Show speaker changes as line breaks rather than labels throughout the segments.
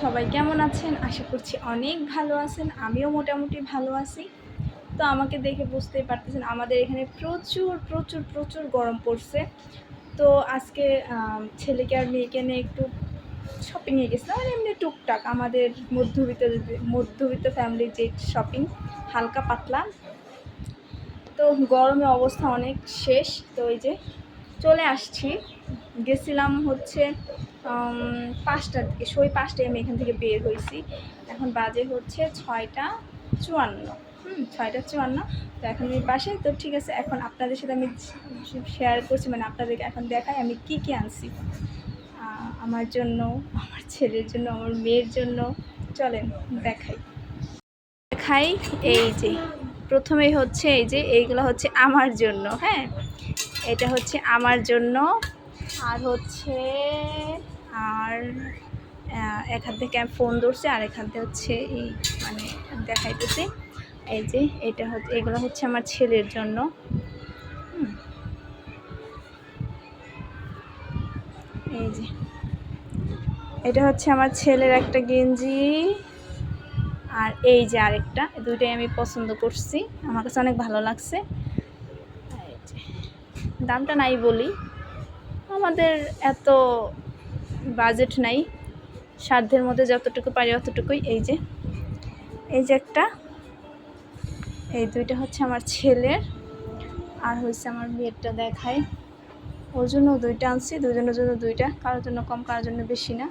সবাই কেমন আছেন? আশা করছি অনেক ভালো আছেন, আমিও মোটামুটি ভালো আছি। তো আমাকে দেখে বুঝতেই পারতেছেন, আমাদের এখানে প্রচুর প্রচুর প্রচুর গরম পড়ছে। তো আজকে ছেলেকে আর মেয়েকে নিয়ে একটু শপিংয়ে গেছিলাম মানে এমনি টুকটাক আমাদের মধ্যবিত্ত মধ্যবিত্ত ফ্যামিলির যে শপিং হালকা পাতলা। তো গরমে অবস্থা অনেক শেষ, তো ওই যে চলে আসছি। গেছিলাম হচ্ছে পাঁচটার দিকে, সই পাঁচটায় আমি এখান থেকে বের হয়েছি। এখন বাজে হচ্ছে ছয়টা চুয়ান্ন। হুম, ছয়টা চুয়ান্ন। তো এখন আমি বাসায়, তো ঠিক আছে, এখন আপনাদের সাথে আমি শেয়ার করছি মানে আপনাদেরকে এখন দেখাই আমি কি কি আনছি। আমার জন্য, আমার ছেলের জন্য, আমার মেয়ের জন্য। চলেন, দেখাই। দেখাই এই যে, প্রথমেই হচ্ছে এই যে, এইগুলো হচ্ছে আমার জন্য হ্যাঁ? এটা হচ্ছে আমার জন্য আর হচ্ছে আর হাত থেকে আমি ফোন ধরছি, আর এক থেকে হচ্ছে এই মানে দেখাইতেছি। এই যে এটা হচ্ছে, এগুলো হচ্ছে আমার ছেলের জন্য। এই যে। এটা হচ্ছে আমার ছেলের একটা গেঞ্জি। আর এই যে আরেকটা দুইটাই আমি পছন্দ করছি। আমার কাছে অনেক ভালো লাগছে। দামটা নাই বলি। আমাদের এত বাজেট নাই। সাধ্যের মধ্যে যতটুকু পারি অতটুকুই। এই যে এই যে একটা, এই দুইটা হচ্ছে আমার ছেলের, আর হচ্ছে আমার মেয়েরটা দেখায়। ওর জন্য দুইটা আনছি, দুজনের জন্য দুইটা, কারোর জন্য কম, কারোর জন্য বেশি না।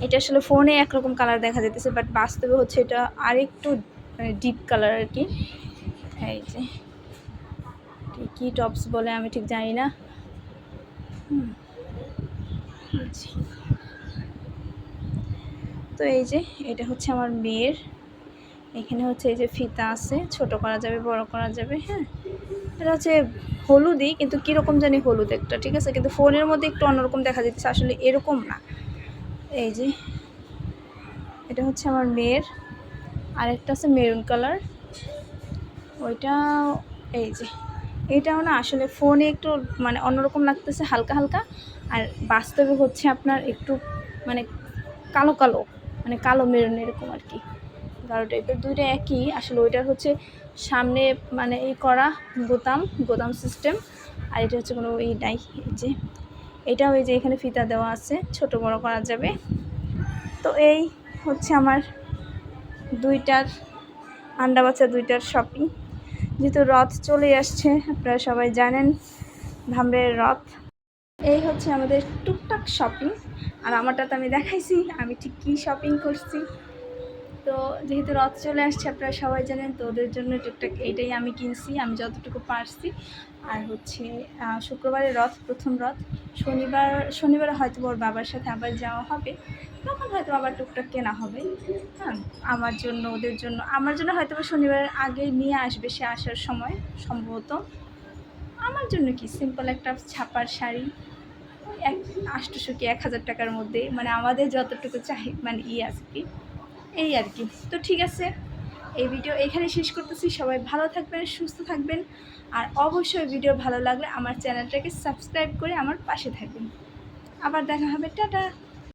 এটা আসলে ফোনে একরকম কালার দেখা যেতেছে বাট বাস্তবে হচ্ছে এটা আরেকটু মানে ডিপ কালার আর কি। এই যে কি- টপস বলে আমি ঠিক জানি না। তো এই যে, এটা হচ্ছে আমার মেয়ের। এখানে হচ্ছে এই যে ফিতা আছে, ছোট করা যাবে, বড় করা যাবে হ্যাঁ? এটা হচ্ছে হলুদই, কিন্তু কীরকম জানি হলুদ একটা, ঠিক আছে? কিন্তু ফোনের মধ্যে একটু অন্যরকম দেখা যাচ্ছে, আসলে এরকম না। এই যে, এটা হচ্ছে আমার মেয়ের। আরেকটা আছে মেরুন কালার। ওইটা, এই যে এটাও না আসলে ফোনে একটু মানে অন্যরকম লাগতেছে, হালকা হালকা। আর বাস্তবে হচ্ছে আপনার একটু মানে কালো কালো মানে কালো মেরুন এরকম আর কি। গাঢ় টাইপের দুইটা একই, আসলে ওইটার হচ্ছে সামনে মানে এই করা বোতাম বোতাম সিস্টেম আর এটা হচ্ছে কোনো এই নাই যে। এটাও এই যে এখানে ফিতা দেওয়া আছে, ছোট বড় করা যাবে। তো এই হচ্ছে আমার দুইটার, আন্ডা বাচ্চা দুইটার শপিং যেহেতু রথ চলে আসছে, আপনারা সবাই জানেন ধামরের রথ। এই হচ্ছে আমাদের টুকটাক শপিং আর আমারটা তো আমি দেখাইছি, আমি ঠিক কী শপিং করছি। যেহেতু রথ চলে আসছে, আপনারা সবাই জানেন তো ওদের জন্য টুকটাক এইটাই আমি কিনছি, আমি যতটুকু পারছি। আর হচ্ছে শুক্রবারে রথ, প্রথম রথ। শনিবার, শনিবারে হয়তো ওর বাবার সাথে আবার যাওয়া হবে। তখন হয়তো আবার টুকটাক কেনা হবে। হ্যাঁ আমার জন্য, ওদের জন্য। আমার জন্য হয়তো শনিবারের আগে নিয়ে আসবে সে আসার সময়, সম্ভবত। আমার জন্য কি? সিম্পল একটা ছাপার শাড়ি, এক আটশোশো কি এক হাজার টাকার মধ্যে। মানে আমাদের যতটুকু চাই মানে ই আছে কি? এই আর কি। তো ঠিক আছে, এই ভিডিও এখানে শেষ করতেছি। সবাই ভালো থাকবেন, সুস্থ থাকবেন। আর অবশ্যই ভিডিও ভালো লাগলে আমার চ্যানেলটাকে সাবস্ক্রাইব করে আমার পাশে থাকবেন। আবার দেখা হবে, টাটা।